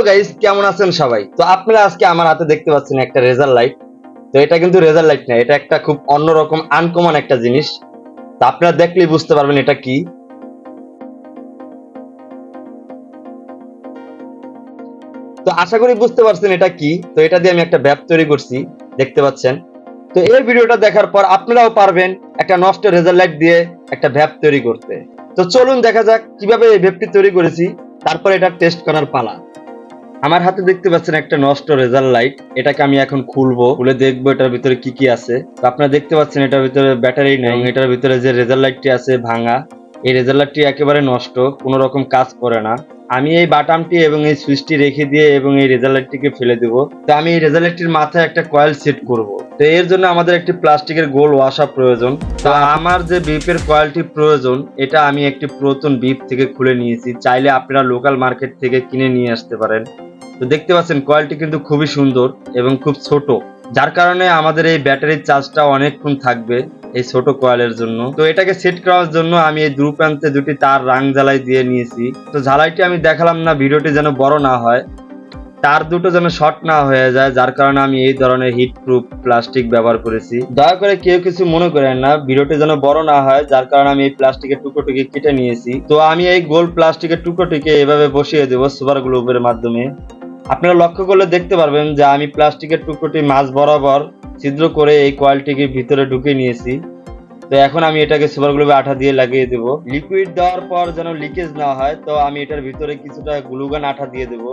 Hello guys, কেমন আছেন সবাই? তো আপনারা আজকে আমার হাতে দেখতে পাচ্ছেন একটা রেজার লাইট তো এটা কিন্তু রেজার লাইট না, এটা একটা খুব অন্যরকম আনকমন একটা জিনিস। তো আপনারা দেখলেই বুঝতে পারবেন এটা কি। তো আশা করি বুঝতে পারছেন এটা কি। তো এটা দিয়ে আমি একটা ব্যাপ তৈরি করছি, দেখতে পাচ্ছেন। তো এই ভিডিওটা দেখার পর আপনারাও পারবেন একটা নষ্ট রেজার লাইট দিয়ে একটা ভ্যাপ তৈরি করতে। তো চলুন দেখা যাক কীভাবে এই ভ্যাপটি তৈরি করেছি, তারপর এটা টেস্ট করার পালা। আমার হাতে দেখতে পাচ্ছেন একটা নষ্ট রেজাল্ট লাইট। এটাকে আমি এখন খুলবো খুলে দেখব এটার ভিতরে কি কি আছে। তো আপনারা দেখতে পাচ্ছেন এটার ভিতরে ব্যাটারি নেই এটার ভিতরে যে রেজাল্ট লাইটটি আছে ভাঙা এই রেজাল্ট লাইটটি একেবারে নষ্ট কোনো রকম কাজ করে না। আমি এই বাটামটি এবং এই সুইচটি রেখে দিয়ে এবং এই রেজাল্ট লাইটটিকে ফেলে দেব। তো আমি এই রেজাল্ট লাইটটির মাথায় একটা কয়েল সেট করব। তো এর জন্য আমাদের একটি প্লাস্টিকের গোল ওয়াশা প্রয়োজন। তো আমার যে বিপের কয়েলটি প্রয়োজন, এটা আমি একটি পুরাতন বিপ থেকে খুলে নিয়েছি। চাইলে আপনারা লোকাল মার্কেট থেকে কিনে নিয়ে আসতে পারেন। তো দেখতে পাচ্ছেন, কয়েলটি কিন্তু খুবই সুন্দর এবং খুব ছোট। যার কারণে আমাদের এই ব্যাটারির চার্জটা অনেকক্ষণ থাকবে এই ছোট কয়েলের জন্য। তো এটাকে সেট করার জন্য আমি এই প্রান্তে দুটি তার রাং জ্বালাই দিয়ে নিয়েছি। তো জ্বালাইটি আমি দেখালাম না, ভিডিওটি যেন বড় না হয়। তার দুটো যেন শর্ট না হয়ে যায়, যার কারণে আমি এই ধরনের হিট প্রুফ প্লাস্টিক ব্যবহার করেছি। দয়া করে কেউ কিছু মনে করেন না, ভিডিওটি যেন বড় না হয়, যার কারণে আমি এই প্লাস্টিকের টুকরোটিকে কেটে নিয়েছি। তো আমি এই গোল প্লাস্টিকের টুকরোটিকে এভাবে বসিয়ে দেবো সুপার গ্লুবের মাধ্যমে। আপনারা লক্ষ্য করলে দেখতে পারবেন যে আমি প্লাস্টিকের টুকরোটি মাছ বরাবর ছিদ্র করে এই কোয়ালটিকে ভিতরে ঢুকে নিয়েছি। তো এখন আমি এটাকে সুপার গ্লুবে আঠা দিয়ে লাগিয়ে দেব। লিকুইড দেওয়ার পর যেন লিকেজ না হয়, তো আমি এটার ভিতরে কিছুটা গ্লুগান আঠা দিয়ে দেব।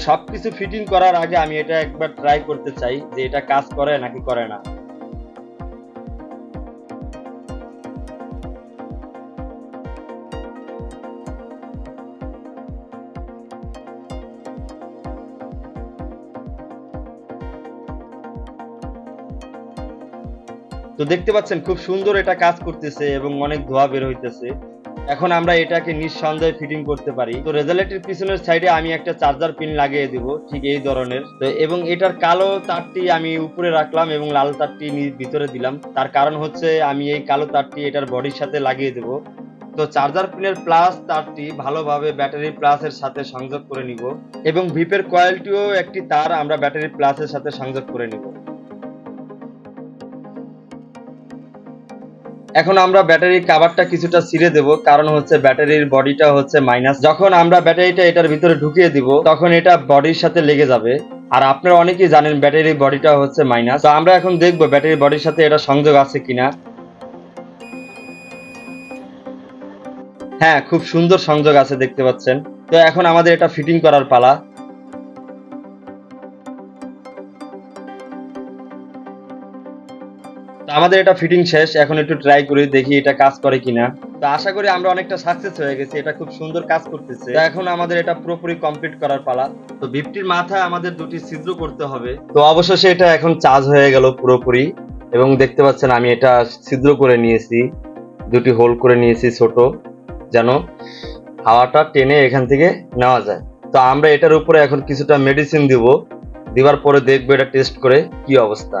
তো সবকিছু ফিটিং করার আগে আমি এটা একবার ট্রাই করতে চাই যে এটা কাজ করে নাকি করে না। তো দেখতে পাচ্ছেন খুব সুন্দর এটা কাজ করতেছে এবং অনেক ধোয়া বের হইতেছে। এখন আমরা এটাকে নিঃসন্দেহে ফিটিং করতে পারি। তো রেজাল্টের পিছনের সাইডে আমি একটা চার্জার পিন লাগিয়ে দিব, ঠিক এই ধরনের। তো এবং এটার কালো তারটি আমি উপরে রাখলাম এবং লাল তারটি ভিতরে দিলাম। তার কারণ হচ্ছে আমি এই কালো তারটি এটার বডির সাথে লাগিয়ে দেব। তো চার্জার পিনের প্লাস তারটি ভালোভাবে ব্যাটারি প্লাসের সাথে সংযোগ করে নিব। এবং ভিপের কয়েলটিও একটি তার আমরা ব্যাটারি প্লাসের সাথে সংযোগ করে নিব। এখন আমরা ব্যাটারির কাভারটা কিছুটা ছিঁড়ে দেব, কারণ হচ্ছে ব্যাটারির বডিটা হচ্ছে মাইনাস যখন আমরা ব্যাটারিটা এটার ভিতরে ঢুকিয়ে দিব, তখন এটা বডির সাথে লেগে যাবে। আর আপনারা অনেকেই জানেন ব্যাটারির বডিটা হচ্ছে মাইনাস তো আমরা এখন দেখব ব্যাটারির বডির সাথে এটা সংযোগ আছে কিনা। হ্যাঁ খুব সুন্দর সংযোগ আছে, দেখতে পাচ্ছেন। তো এখন আমাদের এটা ফিটিং করার পালা। আমাদের এটা ফিটিং শেষ এখন একটু ট্রাই করি দেখি এটা কাজ করে কিনা। তো আশা করি আমরা অনেকটা সাকসেস হয়ে গেছি এটা খুব সুন্দর কাজ করতেছে। এখন আমাদের এটা পুরোপুরি কমপ্লিট করার পালা। তো বিপটির মাথায় আমাদের দুটি ছিদ্র করতে হবে। তো অবশেষে এটা এখন চার্জ হয়ে গেল পুরোপুরি এবং দেখতে পাচ্ছেন আমি এটা ছিদ্র করে নিয়েছি দুটি হোল করে নিয়েছি ছোট যেন হাওয়াটা টেনে এখান থেকে নেওয়া যায়। তো আমরা এটার উপরে এখন কিছুটা মেডিসিন দিব দেওয়ার পরে দেখব এটা টেস্ট করে কি অবস্থা।